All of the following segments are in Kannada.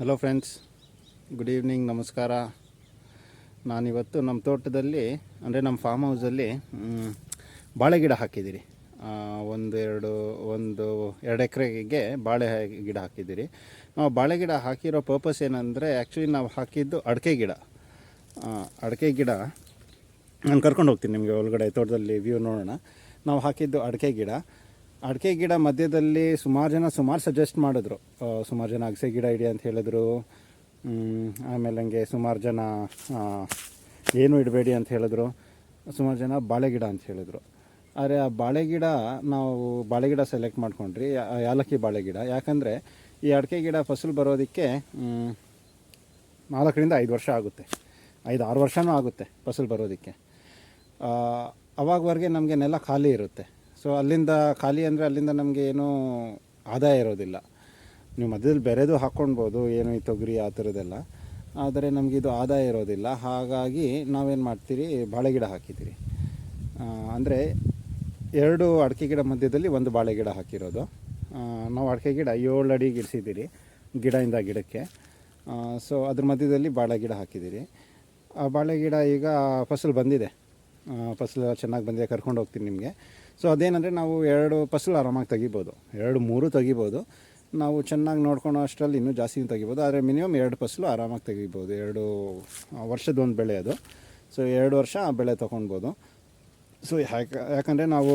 ಹಲೋ ಫ್ರೆಂಡ್ಸ್ ಗುಡ್ ಈವ್ನಿಂಗ್ ನಮಸ್ಕಾರ ನಾನಿವತ್ತು ನಮ್ಮ ತೋಟದಲ್ಲಿ, ಅಂದರೆ ನಮ್ಮ ಫಾರ್ಮ್ ಹೌಸಲ್ಲಿ ಬಾಳೆ ಗಿಡ ಹಾಕಿದ್ದೀರಿ. ಒಂದು ಎರಡು ಒಂದು ಎರಡು ಎಕರೆಗೆ ಬಾಳೆ ಗಿಡ ಹಾಕಿದ್ದೀರಿ. ನಾವು ಬಾಳೆ ಗಿಡ ಹಾಕಿರೋ ಪರ್ಪಸ್ ಏನಂದರೆ ಆ್ಯಕ್ಚುಲಿ ನಾವು ಹಾಕಿದ್ದು ಅಡಿಕೆ ಗಿಡ. ಅಡಿಕೆ ಗಿಡ, ನಾನು ಕರ್ಕೊಂಡು ಹೋಗ್ತೀನಿ ನಿಮಗೆ ಒಳಗಡೆ ತೋಟದಲ್ಲಿ ವ್ಯೂ ನೋಡೋಣ. ನಾವು ಹಾಕಿದ್ದು ಅಡಿಕೆ ಗಿಡ. ಅಡಿಕೆ ಗಿಡ ಮಧ್ಯದಲ್ಲಿ ಸುಮಾರು ಜನ ಸುಮಾರು ಸಜೆಸ್ಟ್ ಮಾಡಿದ್ರು. ಸುಮಾರು ಜನ ಅಗಸೆ ಗಿಡ ಇಡಿ ಅಂತ ಹೇಳಿದ್ರು. ಆಮೇಲೆ ಹಂಗೆ ಸುಮಾರು ಜನ ಏನು ಇಡಬೇಡಿ ಅಂತ ಹೇಳಿದ್ರು. ಸುಮಾರು ಜನ ಬಾಳೆ ಗಿಡ ಅಂತ ಹೇಳಿದ್ರು. ಆದರೆ ಆ ಬಾಳೆ ಗಿಡ ನಾವು ಬಾಳೆ ಗಿಡ ಸೆಲೆಕ್ಟ್ ಮಾಡ್ಕೊಂಡ್ರಿ ಯಾಲಕ್ಕಿ ಬಾಳೆ ಗಿಡ. ಯಾಕಂದರೆ ಈ ಅಡಿಕೆ ಗಿಡ ಫಸಲು ಬರೋದಕ್ಕೆ ನಾಲ್ಕರಿಂದ ಐದು ವರ್ಷ ಆಗುತ್ತೆ. ಐದು, ಆರು ವರ್ಷವೂ ಆಗುತ್ತೆ ಫಸಲು ಬರೋದಕ್ಕೆ. ಅವಾಗವರೆಗೆ ನಮಗೆ ನೆಲ ಖಾಲಿ ಇರುತ್ತೆ. ಸೊ ಅಲ್ಲಿಂದ ಖಾಲಿ ಅಂದರೆ ಅಲ್ಲಿಂದ ನಮಗೆ ಏನೂ ಆದಾಯ ಇರೋದಿಲ್ಲ. ನೀವು ಮಧ್ಯದಲ್ಲಿ ಬೇರೆದು ಹಾಕ್ಕೊಳ್ಬೋದು ಏನು ಈ ತೊಗರಿ ಆ ಥರದ್ದೆಲ್ಲ. ಆದರೆ ನಮಗಿದು ಆದಾಯ ಇರೋದಿಲ್ಲ. ಹಾಗಾಗಿ ನಾವೇನು ಮಾಡ್ತೀರಿ? ಬಾಳೆ ಗಿಡ ಹಾಕಿದ್ದೀರಿ. ಅಂದರೆ ಎರಡು ಅಡಿಕೆ ಗಿಡ ಮಧ್ಯದಲ್ಲಿ ಒಂದು ಬಾಳೆ ಗಿಡ ಹಾಕಿರೋದು. ನಾವು ಅಡಿಕೆ ಗಿಡ ಏಳು ಅಡಿ ಗಿಡಿಸಿದ್ದೀರಿ ಗಿಡದಿಂದ ಗಿಡಕ್ಕೆ. ಸೊ ಅದ್ರ ಮಧ್ಯದಲ್ಲಿ ಬಾಳೆ ಗಿಡ ಹಾಕಿದ್ದೀರಿ. ಆ ಬಾಳೆ ಗಿಡ ಈಗ ಫಸಲು ಬಂದಿದೆ. ಫಸಲು ಚೆನ್ನಾಗಿ ಬಂದಿದೆ. ಕರ್ಕೊಂಡು ಹೋಗ್ತೀನಿ ನಿಮಗೆ. ಸೊ ಅದೇನಂದರೆ ನಾವು ಎರಡು ಫಸಲು ಆರಾಮಾಗಿ ತೆಗಿಬೋದು. ಎರಡು, ಮೂರು ತೆಗಿಬೋದು. ನಾವು ಚೆನ್ನಾಗಿ ನೋಡ್ಕೊಳೋ ಅಷ್ಟರಲ್ಲಿ ಇನ್ನೂ ಜಾಸ್ತಿ ತೆಗಿಬೋದು. ಆದರೆ ಮಿನಿಮಮ್ ಎರಡು ಫಸಲು ಆರಾಮಾಗಿ ತೆಗಿಬೋದು. ಎರಡು ವರ್ಷದ ಒಂದು ಬೆಳೆ ಅದು. ಸೊ ಎರಡು ವರ್ಷ ಆ ಬೆಳೆ ತೊಗೊಳ್ಬೋದು. ಸೊ ಯಾಕೆ, ಯಾಕಂದರೆ ನಾವು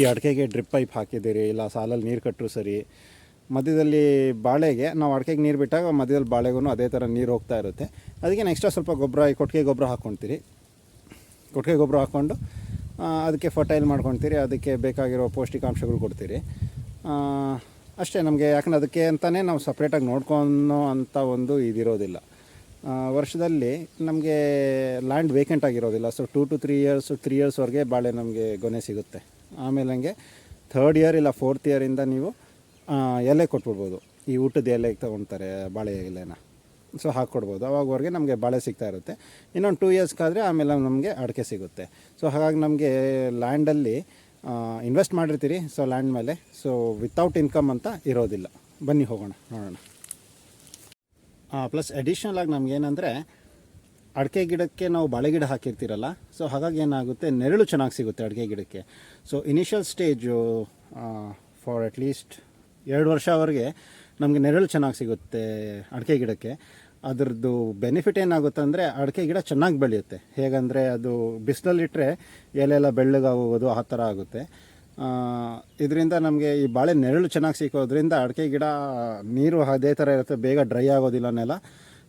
ಈ ಅಡಿಕೆಗೆ ಡ್ರಿಪ್ ಪೈಪ್ ಹಾಕಿದ್ದೀರಿ, ಇಲ್ಲ ಸಾಲಲ್ಲಿ ನೀರು ಕಟ್ಟರು ಸರಿ. ಮಧ್ಯದಲ್ಲಿ ಬಾಳೆಗೆ, ನಾವು ಅಡಿಕೆಗೆ ನೀರು ಬಿಟ್ಟಾಗ ಮಧ್ಯದಲ್ಲಿ ಬಾಳೆಗೂ ಅದೇ ಥರ ನೀರು ಹೋಗ್ತಾ ಇರುತ್ತೆ. ಅದಕ್ಕೆ ನೆಕ್ಸ್ಟ್ರಾ ಸ್ವಲ್ಪ ಗೊಬ್ಬರ ಈ ಕೊಟ್ಟಿಗೆ ಗೊಬ್ಬರ ಹಾಕ್ಕೊಳ್ತೀರಿ ಕೊಟ್ಟಿಗೆ ಗೊಬ್ಬರ ಹಾಕ್ಕೊಂಡು ಅದಕ್ಕೆ ಫರ್ಟೈಲ್ ಮಾಡ್ಕೊಳ್ತೀರಿ ಅದಕ್ಕೆ ಬೇಕಾಗಿರೋ ಪೌಷ್ಟಿಕಾಂಶಗಳು ಕೊಡ್ತೀರಿ. ಅಷ್ಟೇ ನಮಗೆ, ಯಾಕಂದ್ರೆ ಅದಕ್ಕೆ ಅಂತಲೇ ನಾವು ಸಪ್ರೇಟಾಗಿ ನೋಡ್ಕೊಳೋ ಅಂಥ ಒಂದು ಇದಿರೋದಿಲ್ಲ. ವರ್ಷದಲ್ಲಿ ನಮಗೆ ಲ್ಯಾಂಡ್ ವೇಕೆಂಟ್ ಆಗಿರೋದಿಲ್ಲ. So two to three years three ಇಯರ್ಸ್ವರೆಗೆ ಬಾಳೆ ನಮಗೆ ಗೊನೆ ಸಿಗುತ್ತೆ. ಆಮೇಲೆ ಹಂಗೆ ಥರ್ಡ್ ಇಯರ್ ಇಲ್ಲ ಫೋರ್ತ್ ಇಯರಿಂದ ನೀವು ಎಲೆ ಕೊಟ್ಬಿಡ್ಬೋದು. ಈ ಊಟದ ಎಲೆ ತೊಗೊಳ್ತಾರೆ ಬಾಳೆ ಎಲೆನ. ಸೊ ಹಾಕ್ಕೊಡ್ಬೋದು ಅವಾಗವರೆಗೆ ನಮಗೆ ಬಾಳೆ ಸಿಗ್ತಾ ಇರುತ್ತೆ. ಇನ್ನೊಂದು ಟೂ ಇಯರ್ಸ್ಗಾದರೆ ಆಮೇಲೆ ನಮಗೆ ಅಡಿಕೆ ಸಿಗುತ್ತೆ. ಸೊ ಹಾಗಾಗಿ ನಮಗೆ ಲ್ಯಾಂಡಲ್ಲಿ ಇನ್ವೆಸ್ಟ್ ಮಾಡಿರ್ತೀರಿ. ಸೊ ಲ್ಯಾಂಡ್ ಮೇಲೆ. ಸೊ ವಿತೌಟ್ ಇನ್ಕಮ್ ಅಂತ ಇರೋದಿಲ್ಲ. ಬನ್ನಿ ಹೋಗೋಣ, ನೋಡೋಣ. ಪ್ಲಸ್ ಅಡಿಷ್ನಲ್ ಆಗಿ ನಮಗೇನೆಂದರೆ ಅಡಿಕೆ ಗಿಡಕ್ಕೆ ನಾವು ಬಾಳೆ ಗಿಡ ಹಾಕಿರ್ತೀರಲ್ಲ. ಸೊ ಹಾಗಾಗಿ ಏನಾಗುತ್ತೆ, ನೆರಳು ಚೆನ್ನಾಗಿ ಸಿಗುತ್ತೆ ಅಡಿಕೆ ಗಿಡಕ್ಕೆ. So initial stage for at least ಎರಡು ವರ್ಷವರೆಗೆ ನಮಗೆ ನೆರಳು ಚೆನ್ನಾಗಿ ಸಿಗುತ್ತೆ ಅಡಿಕೆ ಗಿಡಕ್ಕೆ. ಅದರದ್ದು ಬೆನಿಫಿಟ್ ಏನಾಗುತ್ತೆ ಅಂದರೆ ಅಡಿಕೆ ಗಿಡ ಚೆನ್ನಾಗಿ ಬೆಳೆಯುತ್ತೆ. ಹೇಗಂದರೆ ಅದು ಬಿಸಿಲಲ್ಲಿಟ್ಟರೆ ಎಲೆಲ್ಲ ಬೆಳ್ಳಗಾಗೋದು ಆ ಥರ ಆಗುತ್ತೆ. ಇದರಿಂದ ನಮಗೆ ಈ ಬಾಳೆ ನೆರಳು ಚೆನ್ನಾಗಿ ಸಿಕ್ಕೋದ್ರಿಂದ ಅಡಿಕೆ ಗಿಡ ನೀರು ಅದೇ ಥರ ಇರುತ್ತೆ, ಬೇಗ ಡ್ರೈ ಆಗೋದಿಲ್ಲ ನೆಲ.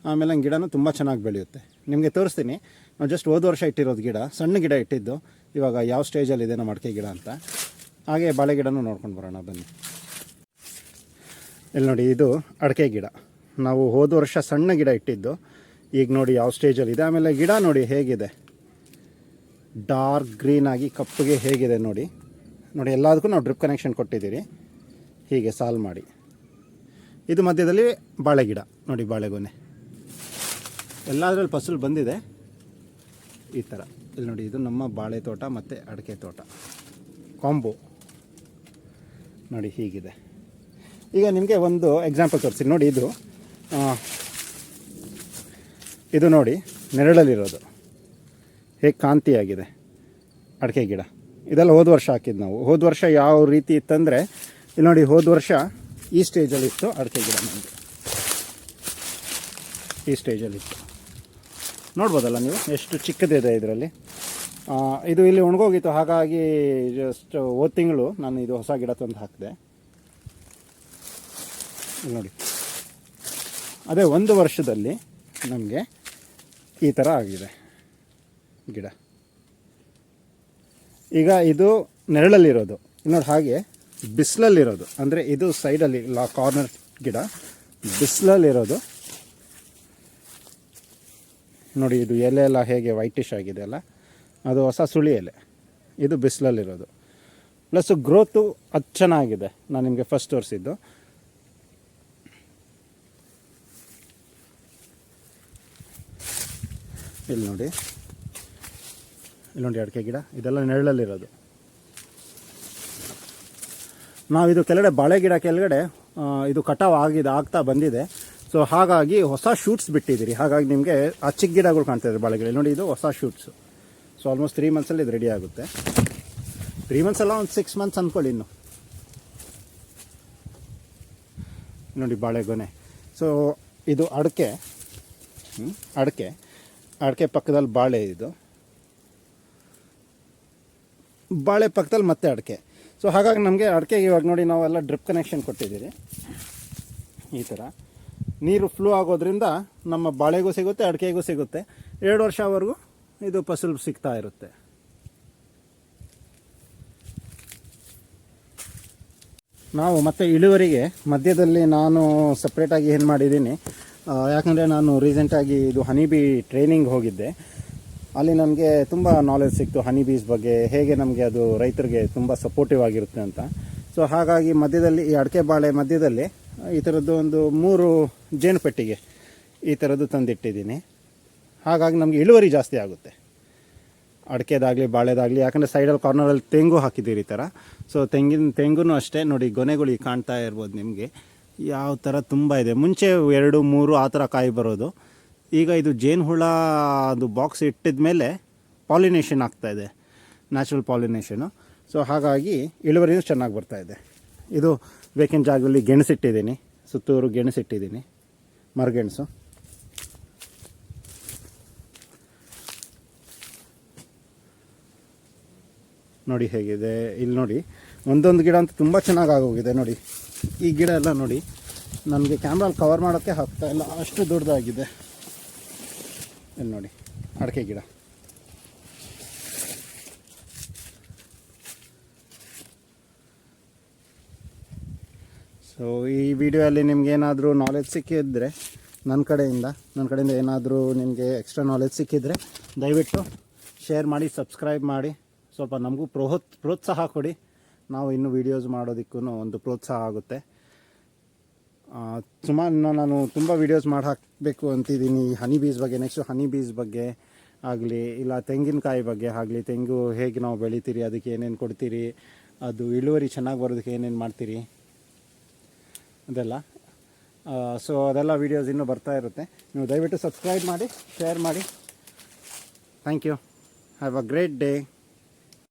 ಆಮೇಲೆ ಗಿಡನೂ ತುಂಬ ಚೆನ್ನಾಗಿ ಬೆಳೆಯುತ್ತೆ. ನಿಮಗೆ ತೋರಿಸ್ತೀನಿ. ನಾವು ಜಸ್ಟ್ ಹೋದ ವರ್ಷ ಇಟ್ಟಿರೋದು ಗಿಡ, ಸಣ್ಣ ಗಿಡ ಇಟ್ಟಿದ್ದು. ಇವಾಗ ಯಾವ ಸ್ಟೇಜಲ್ಲಿದೆ ನಮ್ಮ ಅಡಿಕೆ ಗಿಡ ಅಂತ. ಹಾಗೆ ಬಾಳೆ ಗಿಡನೂ ನೋಡ್ಕೊಂಡು ಬರೋಣ, ಬನ್ನಿ. ಇಲ್ಲಿ ನೋಡಿ, ಇದು ಅಡಿಕೆ ಗಿಡ. ನಾವು ಹೋದ ವರ್ಷ ಸಣ್ಣ ಗಿಡ ಇಟ್ಟಿದ್ದು. ಈಗ ನೋಡಿ, ಯಾವ ಸ್ಟೇಜಲ್ಲಿದೆ ಆಮೇಲೆ ಗಿಡ ನೋಡಿ ಹೇಗಿದೆ. ಡಾರ್ಕ್ ಗ್ರೀನ್ ಆಗಿ ಕಪ್ಪಗೆ ಹೇಗಿದೆ ನೋಡಿ. ನೋಡಿ, ಎಲ್ಲದಕ್ಕೂ ನಾವು ಡ್ರಿಪ್ ಕನೆಕ್ಷನ್ ಕೊಟ್ಟಿದ್ದೀರಿ. ಹೀಗೆ ಸಾಲ್ ಮಾಡಿ. ಇದು ಮಧ್ಯದಲ್ಲಿ ಬಾಳೆ ಗಿಡ. ನೋಡಿ ಬಾಳೆಗೊನೆ ಎಲ್ಲದರಲ್ಲಿ ಫಸಲು ಬಂದಿದೆ. ಈ ಥರ ಇಲ್ಲಿ ನೋಡಿ, ಇದು ನಮ್ಮ ಬಾಳೆ ತೋಟ ಮತ್ತು ಅಡಿಕೆ ತೋಟ. ಕಾಂಬೋ ನೋಡಿ, ಹೀಗಿದೆ. ಈಗ ನಿಮಗೆ ಒಂದು ಎಕ್ಸಾಂಪಲ್ ತೋರಿಸ್ತೀನಿ. ನೋಡಿ ಇದು. ಇದು ನೋಡಿ, ನೆರಳಲ್ಲಿರೋದು. ಹೇಗೆ ಕಾಂತಿಯಾಗಿದೆ? ಅಡಿಕೆ ಗಿಡ. ಇದೆಲ್ಲ ಹೋದ ವರ್ಷ ಹಾಕಿದ್ದು ನಾವು. ಹೋದ ವರ್ಷ ಯಾವ ರೀತಿ ಇತ್ತಂದರೆ, ಇಲ್ಲಿ ನೋಡಿ ಹೋದ ವರ್ಷ ಈ ಸ್ಟೇಜಲ್ಲಿತ್ತು ಅಡಿಕೆ ಗಿಡ ನಮಗೆ ಈ ಸ್ಟೇಜಲ್ಲಿತ್ತು ನೋಡ್ಬೋದಲ್ಲ ನೀವು? ಎಷ್ಟು ಚಿಕ್ಕದಿದೆ ಇದರಲ್ಲಿ. ಇದು ಇಲ್ಲಿ ಒಣಗೋಗಿತ್ತು. ಹಾಗಾಗಿ ಜಸ್ಟ್ ಹೋದ ತಿಂಗಳು ನಾನು ಇದು ಹೊಸ ಗಿಡ ತಂದು ಹಾಕಿದೆ. ನೋಡಿ. ಅದೇ ಒಂದು ವರ್ಷದಲ್ಲಿ ನಮಗೆ ಈ ಥರ ಆಗಿದೆ ಗಿಡ. ಈಗ ಇದು ನೆರಳಲ್ಲಿರೋದು. ನೋಡಿ ಹಾಗೆ ಬಿಸಿಲಲ್ಲಿರೋದು. ಅಂದರೆ ಇದು ಸೈಡಲ್ಲಿ ಲಾ ಕಾರ್ನರ್ ಗಿಡ. ಬಿಸಿಲಲ್ಲಿರೋದು. ನೋಡಿ, ಇದು ಎಲೆ ಎಲ್ಲ ಹೇಗೆ ವೈಟಿಶ್ ಆಗಿದೆ ಅಲ್ಲ? ಅದು ಹೊಸ ಸುಳಿ ಎಲೆ. ಇದು ಬಿಸಿಲಲ್ಲಿರೋದು. ಪ್ಲಸ್ ಗ್ರೋತು ಅದು ಚೆನ್ನಾಗಿದೆ ನಾನು ನಿಮಗೆ ಫಸ್ಟ್ ತೋರಿಸಿದ್ದು. ಇಲ್ಲಿ ನೋಡಿ. ಇಲ್ಲಿ ನೋಡಿ ಅಡಿಕೆ ಗಿಡ. ಇದೆಲ್ಲ ನೆರಳಲ್ಲಿರೋದು. ನಾವಿದು ಕೆಳಗಡೆ ಬಾಳೆ ಗಿಡ ಕೆಳಗಡೆ ಇದು ಕಟಾವ್ ಆಗಿದೆ ಆಗ್ತಾ ಬಂದಿದೆ. ಸೊ ಹಾಗಾಗಿ ಹೊಸ ಶೂಟ್ಸ್ ಬಿಟ್ಟಿದ್ದೀರಿ. ಹಾಗಾಗಿ ನಿಮಗೆ ಆ ಚಿಕ್ಕ ಗಿಡಗಳು ಕಾಣ್ತಾ ಇದೆ ಬಾಳೆಗಿಡ. ನೋಡಿ ಇದು ಹೊಸ ಶೂಟ್ಸು ಸೊ ಆಲ್ಮೋಸ್ಟ್ ತ್ರೀ ಮಂತ್ಸಲ್ಲಿ ಇದು ರೆಡಿ ಆಗುತ್ತೆ. ತ್ರೀ ಮಂತ್ಸ್ ಅಲ್ಲ, ಒಂದು ಸಿಕ್ಸ್ ಮಂತ್ಸ್ ಅಂದ್ಕೊಳ್ಳಿ ಇನ್ನು. ನೋಡಿ ಬಾಳೆಗೊನೆ ಸೊ ಇದು ಅಡಿಕೆ. ಅಡಿಕೆ. ಅಡಿಕೆ ಪಕ್ಕದಲ್ಲಿ ಬಾಳೆ ಇದು. ಬಾಳೆ ಪಕ್ಕದಲ್ಲಿ ಮತ್ತೆ ಅಡಿಕೆ. ಸೊ ಹಾಗಾಗಿ ನಮಗೆ ಅಡಿಕೆಗೆ ಇವಾಗ ನೋಡಿ ನಾವೆಲ್ಲ ಡ್ರಿಪ್ ಕನೆಕ್ಷನ್ ಕೊಟ್ಟಿದ್ದೀರಿ. ಈ ಥರ. ನೀರು ಫ್ಲೋ ಆಗೋದ್ರಿಂದ ನಮ್ಮ ಬಾಳೆಗೂ ಸಿಗುತ್ತೆ, ಅಡಿಕೆಗೂ ಸಿಗುತ್ತೆ. ಎರಡು ವರ್ಷವರೆಗೂ ಇದು ಫಸಲು ಸಿಗ್ತಾ ಇರುತ್ತೆ. ನಾವು ಮತ್ತೆ ಇಳುವರಿಗೆ ಮಧ್ಯದಲ್ಲಿ ನಾನು ಸಪ್ರೇಟಾಗಿ ಏನು ಮಾಡಿದ್ದೀನಿ? ಯಾಕಂದರೆ ನಾನು ರೀಸೆಂಟಾಗಿ ಇದು ಹನಿ ಬಿ ಟ್ರೈನಿಂಗ್ ಹೋಗಿದ್ದೆ. ಅಲ್ಲಿ ನಮಗೆ ತುಂಬ ನಾಲೆಜ್ ಸಿಕ್ತು ಹನಿ ಬೀಸ್ ಬಗ್ಗೆ, ಹೇಗೆ ನಮಗೆ ಅದು ರೈತರಿಗೆ ತುಂಬ ಸಪೋರ್ಟಿವ್ ಆಗಿರುತ್ತೆ ಅಂತ. ಸೊ ಹಾಗಾಗಿ ಮಧ್ಯದಲ್ಲಿ, ಈ ಅಡಿಕೆ ಬಾಳೆ ಮಧ್ಯದಲ್ಲಿ, ಈ ಥರದ್ದು ಒಂದು ಮೂರು ಜೇನು ಪೆಟ್ಟಿಗೆ ಈ ಥರದ್ದು ತಂದಿಟ್ಟಿದ್ದೀನಿ. ಹಾಗಾಗಿ ನಮಗೆ ಇಳುವರಿ ಜಾಸ್ತಿ ಆಗುತ್ತೆ. ಅಡಿಕೆದಾಗಲಿ, ಬಾಳೆದಾಗಲಿ, ಯಾಕಂದರೆ ಸೈಡಲ್ಲಿ ಕಾರ್ನರಲ್ಲಿ ತೆಂಗು ಹಾಕಿದ್ದೀರಿ ಈ ಥರ ಸೊ ತೆಂಗಿನ ತೆಂಗು ಅಷ್ಟೇ. ನೋಡಿ, ಗೊನೆಗಳು ಕಾಣ್ತಾ ಇರ್ಬೋದು ನಿಮಗೆ. ಯಾವ ಥರ ತುಂಬ ಇದೆ. ಮುಂಚೆ ಎರಡು, ಮೂರು ಆ ಥರ ಕಾಯಿ ಬರೋದು. ಈಗ ಇದು ಜೇನು ಹುಳ ಅದು ಬಾಕ್ಸ್ ಇಟ್ಟಿದ ಮೇಲೆ ಪಾಲಿನೇಷನ್ ಆಗ್ತಾ ಇದೆ. ನ್ಯಾಚುರಲ್ ಪಾಲಿನೇಷನು ಸೊ ಹಾಗಾಗಿ ಇಳುವರಿನೂ ಚೆನ್ನಾಗಿ ಬರ್ತಾ ಇದೆ. ಇದು ಬೇಕಿನ ಜಾಗದಲ್ಲಿ ಗೆಣಸಿಟ್ಟಿದ್ದೀನಿ ಸುತ್ತೂರು ಗೆಣಸಿಟ್ಟಿದ್ದೀನಿ ಮರಗೆಣಸು. ನೋಡಿ ಹೇಗಿದೆ. ಇಲ್ಲಿ ನೋಡಿ. ಒಂದೊಂದು ಗಿಡ ಅಂತೂ ತುಂಬ ಚೆನ್ನಾಗಿ ಆಗೋಗಿದೆ ನೋಡಿ. ಈ ಗಿಡ ಎಲ್ಲ ನೋಡಿ. ನನಗೆ ಕ್ಯಾಮ್ರಲ್ಲಿ ಕವರ್ ಮಾಡೋಕ್ಕೆ ಆಗ್ತಾ ಇಲ್ಲ. ಅಷ್ಟು ದೊಡ್ಡದಾಗಿದೆ. ಇಲ್ಲಿ ನೋಡಿ, ಅಡಿಕೆ ಗಿಡ. ಸೊ ಈ ವಿಡಿಯೋಯಲ್ಲಿ ನಿಮ್ಗೆ ಏನಾದರೂ ನಾಲೆಜ್ ಸಿಕ್ಕಿದ್ರೆ ನನ್ನ ಕಡೆಯಿಂದ ನನ್ನ ಕಡೆಯಿಂದ ಏನಾದರೂ ನಿಮಗೆ ಎಕ್ಸ್ಟ್ರಾ ನಾಲೆಜ್ ಸಿಕ್ಕಿದ್ರೆ ದಯವಿಟ್ಟು ಶೇರ್ ಮಾಡಿ ಸಬ್ಸ್ಕ್ರೈಬ್ ಮಾಡಿ. ಸ್ವಲ್ಪ ನಮಗೂ ಪ್ರೋತ್ ಪ್ರೋತ್ಸಾಹ ಕೊಡಿ. ನಾವು ಇನ್ನು ವೀಡಿಯೋಸ್ ಮಾಡೋದಕ್ಕೂ ಒಂದು ಪ್ರೋತ್ಸಾಹ ಆಗುತ್ತೆ. ಸುಮಾರು ನಾನು ತುಂಬ ವೀಡಿಯೋಸ್ ಮಾಡಿ ಹಾಕಬೇಕು ಅಂತಿದ್ದೀನಿ. ಹನಿ ಬೀಸ್ ಬಗ್ಗೆ ನೆಕ್ಸ್ಟು ಹನಿ ಬೀಸ್ ಬಗ್ಗೆ ಆಗಲಿ, ಇಲ್ಲ ತೆಂಗಿನಕಾಯಿ ಬಗ್ಗೆ ಆಗಲಿ, ತೆಂಗು ಹೇಗೆ ನಾವು ಬೆಳಿತೀರಿ, ಅದಕ್ಕೆ ಏನೇನು ಕೊಡ್ತೀರಿ, ಅದು ಇಳುವರಿ ಚೆನ್ನಾಗಿ ಬರೋದಕ್ಕೆ ಏನೇನು ಮಾಡ್ತೀರಿ, ಅದೆಲ್ಲ. ಸೊ ಅದೆಲ್ಲ ವೀಡಿಯೋಸ್ ಇನ್ನೂ ಬರ್ತಾ ಇರುತ್ತೆ. ನೀವು ದಯವಿಟ್ಟು ಸಬ್ಸ್ಕ್ರೈಬ್ ಮಾಡಿ ಶೇರ್ ಮಾಡಿ. Thank you have a great day